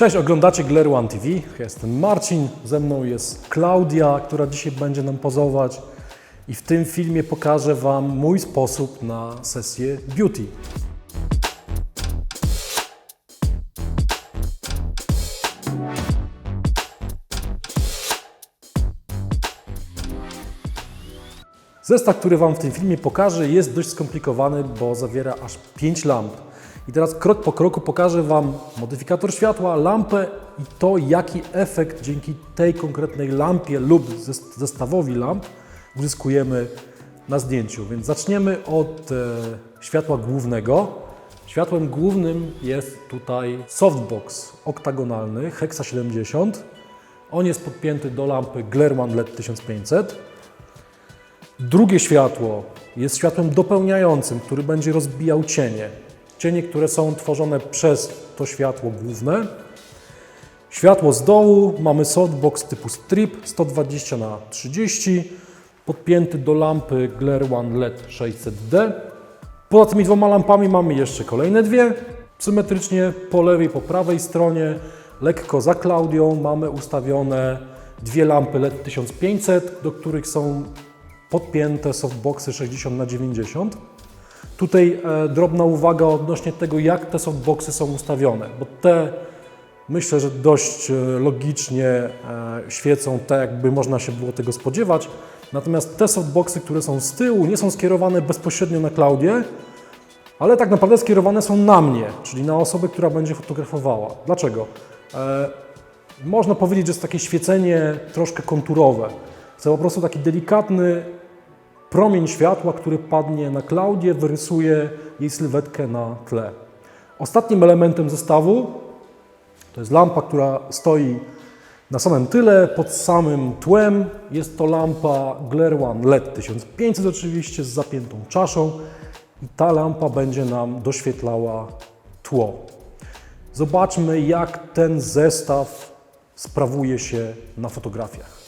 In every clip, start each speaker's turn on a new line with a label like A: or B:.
A: Cześć, oglądacie Glare One TV. Jestem Marcin, ze mną jest Klaudia, która dzisiaj będzie nam pozować. I w tym filmie pokażę Wam mój sposób na sesję beauty. Zestaw, który Wam w tym filmie pokażę, jest dość skomplikowany, bo zawiera aż 5 lamp. I teraz krok po kroku pokażę Wam modyfikator światła, lampę i to, jaki efekt dzięki tej konkretnej lampie lub zes- zestawowi lamp uzyskujemy na zdjęciu. Więc zaczniemy od e, światła głównego. Światłem głównym jest tutaj softbox oktagonalny Hexa 70. On jest podpięty do lampy Glare One LED 1500. Drugie światło jest światłem dopełniającym, który będzie rozbijał cienie. Cienie, które są tworzone przez to światło główne. Światło z dołu mamy softbox typu strip 120 na 30 podpięty do lampy Glare One LED 600D. Poza tymi dwoma lampami mamy jeszcze kolejne dwie. Symetrycznie po lewej, po prawej stronie, lekko za Klaudią mamy ustawione dwie lampy LED 1500, do których są podpięte softboxy 60 na 90. Tutaj e, drobna uwaga odnośnie tego, jak te softboxy są ustawione, bo te myślę, że dość e, logicznie e, świecą tak, jakby można się było tego spodziewać. Natomiast te softboxy, które są z tyłu, nie są skierowane bezpośrednio na Klaudię, ale tak naprawdę skierowane są na mnie, czyli na osobę, która będzie fotografowała. Dlaczego? Można powiedzieć, że jest takie świecenie troszkę konturowe. Chcę po prostu taki delikatny promień światła, który padnie na Klaudię, wyrysuje jej sylwetkę na tle. Ostatnim elementem zestawu to jest lampa, która stoi na samym tyle, pod samym tłem. Jest to lampa Glare One LED 1500 oczywiście z zapiętą czaszą i ta lampa będzie nam doświetlała tło. Zobaczmy jak ten zestaw sprawuje się na fotografiach.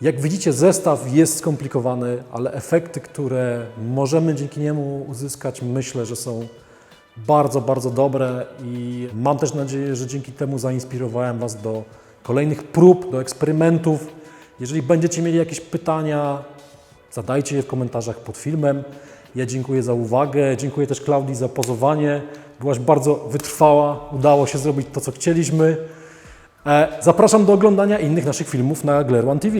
A: Jak widzicie, zestaw jest skomplikowany, ale efekty, które możemy dzięki niemu uzyskać, myślę, że są bardzo, bardzo dobre i mam też nadzieję, że dzięki temu zainspirowałem Was do kolejnych prób, do eksperymentów. Jeżeli będziecie mieli jakieś pytania, zadajcie je w komentarzach pod filmem. Ja dziękuję za uwagę, dziękuję też Klaudii za pozowanie. Byłaś bardzo wytrwała, udało się zrobić to, co chcieliśmy. E, Zapraszam do oglądania innych naszych filmów na Glare One TV.